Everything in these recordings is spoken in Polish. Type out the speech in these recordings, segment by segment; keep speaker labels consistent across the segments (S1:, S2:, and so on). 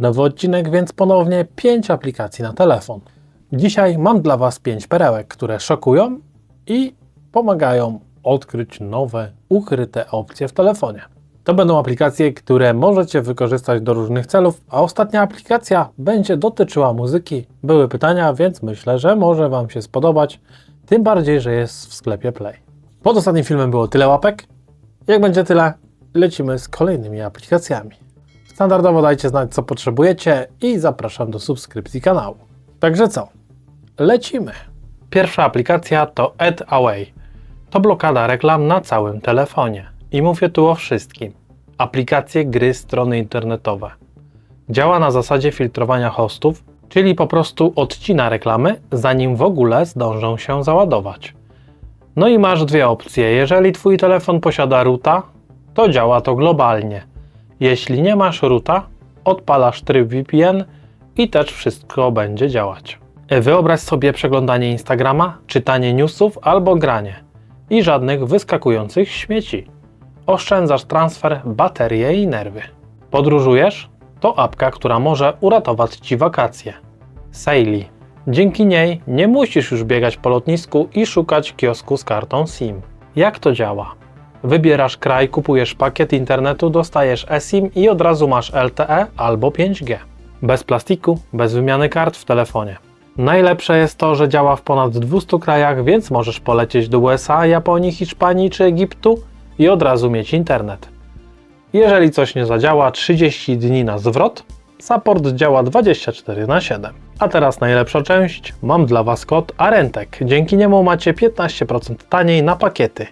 S1: Nowy odcinek, więc ponownie 5 aplikacji na telefon. Dzisiaj mam dla Was 5 perełek, które szokują i pomagają odkryć nowe, ukryte opcje w telefonie. To będą aplikacje, które możecie wykorzystać do różnych celów, a ostatnia aplikacja będzie dotyczyła muzyki. Były pytania, więc myślę, że może Wam się spodobać, tym bardziej, że jest w sklepie Play. Pod ostatnim filmem było tyle łapek. Jak będzie tyle, lecimy z kolejnymi aplikacjami. Standardowo dajcie znać, co potrzebujecie i zapraszam do subskrypcji kanału. Także co? Lecimy! Pierwsza aplikacja to Ad Away. To blokada reklam na całym telefonie. I mówię tu o wszystkim. Aplikacje, gry, strony internetowe. Działa na zasadzie filtrowania hostów, czyli po prostu odcina reklamy, zanim w ogóle zdążą się załadować. No i masz dwie opcje. Jeżeli Twój telefon posiada ruta, to działa to globalnie. Jeśli nie masz ruta, odpalasz tryb VPN i też wszystko będzie działać. Wyobraź sobie przeglądanie Instagrama, czytanie newsów albo granie i żadnych wyskakujących śmieci. Oszczędzasz transfer, baterie i nerwy. Podróżujesz? To apka, która może uratować Ci wakacje. Saili. Dzięki niej nie musisz już biegać po lotnisku i szukać kiosku z kartą SIM. Jak to działa? Wybierasz kraj, kupujesz pakiet internetu, dostajesz eSIM i od razu masz LTE albo 5G. Bez plastiku, bez wymiany kart w telefonie. Najlepsze jest to, że działa w ponad 200 krajach, więc możesz polecieć do USA, Japonii, Hiszpanii czy Egiptu i od razu mieć internet. Jeżeli coś nie zadziała, 30 dni na zwrot, support działa 24 na 7. A teraz najlepsza część, mam dla Was kod ARENTEK. Dzięki niemu macie 15% taniej na pakiety.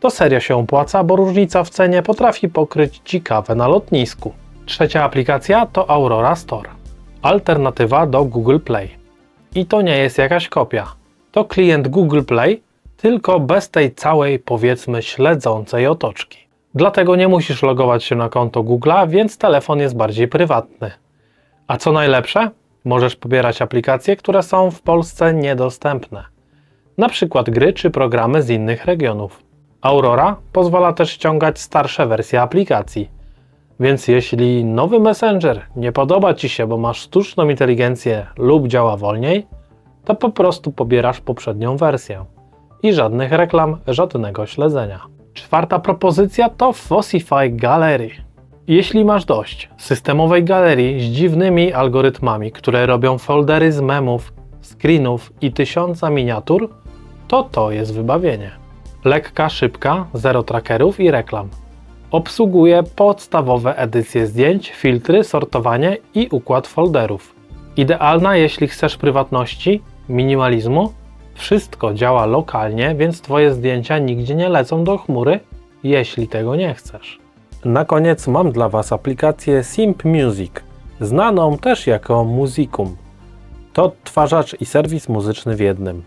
S1: To serio się opłaca, bo różnica w cenie potrafi pokryć Ci kawę na lotnisku. Trzecia aplikacja to Aurora Store. Alternatywa do Google Play. I to nie jest jakaś kopia. To klient Google Play, tylko bez tej całej, powiedzmy, śledzącej otoczki. Dlatego nie musisz logować się na konto Google'a, więc telefon jest bardziej prywatny. A co najlepsze, możesz pobierać aplikacje, które są w Polsce niedostępne. Na przykład gry czy programy z innych regionów. Aurora pozwala też ściągać starsze wersje aplikacji. Więc jeśli nowy Messenger nie podoba Ci się, bo masz sztuczną inteligencję lub działa wolniej, to po prostu pobierasz poprzednią wersję. I żadnych reklam, żadnego śledzenia. Czwarta propozycja to Fossify Gallery. Jeśli masz dość systemowej galerii z dziwnymi algorytmami, które robią foldery z memów, screenów i tysiąca miniatur, to to jest wybawienie. Lekka, szybka, zero trackerów i reklam. Obsługuje podstawowe edycje zdjęć, filtry, sortowanie i układ folderów. Idealna, jeśli chcesz prywatności, minimalizmu. Wszystko działa lokalnie, więc Twoje zdjęcia nigdzie nie lecą do chmury, jeśli tego nie chcesz. Na koniec mam dla Was aplikację Simp Music, znaną też jako Musicum. To odtwarzacz i serwis muzyczny w jednym.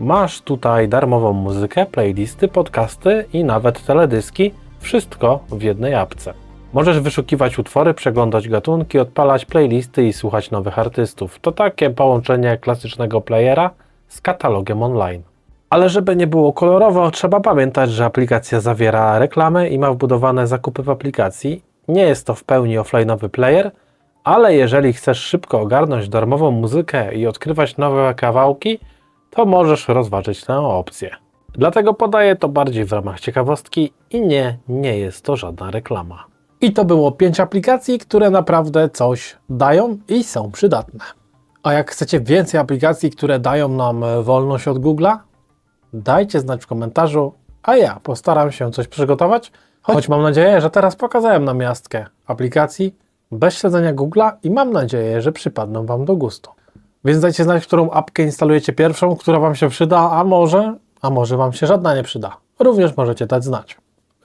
S1: Masz tutaj darmową muzykę, playlisty, podcasty i nawet teledyski, wszystko w jednej apce. Możesz wyszukiwać utwory, przeglądać gatunki, odpalać playlisty i słuchać nowych artystów. To takie połączenie klasycznego playera z katalogiem online. Ale żeby nie było kolorowo, trzeba pamiętać, że aplikacja zawiera reklamy i ma wbudowane zakupy w aplikacji. Nie jest to w pełni offline'owy player, ale jeżeli chcesz szybko ogarnąć darmową muzykę i odkrywać nowe kawałki, to możesz rozważyć tę opcję. Dlatego podaję to bardziej w ramach ciekawostki i nie, nie jest to żadna reklama. I to było 5 aplikacji, które naprawdę coś dają i są przydatne. A jak chcecie więcej aplikacji, które dają nam wolność od Google'a, dajcie znać w komentarzu, a ja postaram się coś przygotować, choć mam nadzieję, że teraz pokazałem nam miastkę aplikacji bez śledzenia Google'a i mam nadzieję, że przypadną Wam do gustu. Więc dajcie znać, którą apkę instalujecie pierwszą, która Wam się przyda, a może, a może Wam się żadna nie przyda. Również możecie dać znać.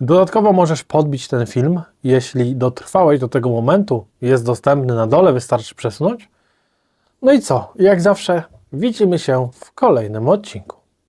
S1: Dodatkowo możesz podbić ten film, jeśli dotrwałeś do tego momentu, jest dostępny na dole, wystarczy przesunąć. No i co? Jak zawsze widzimy się w kolejnym odcinku.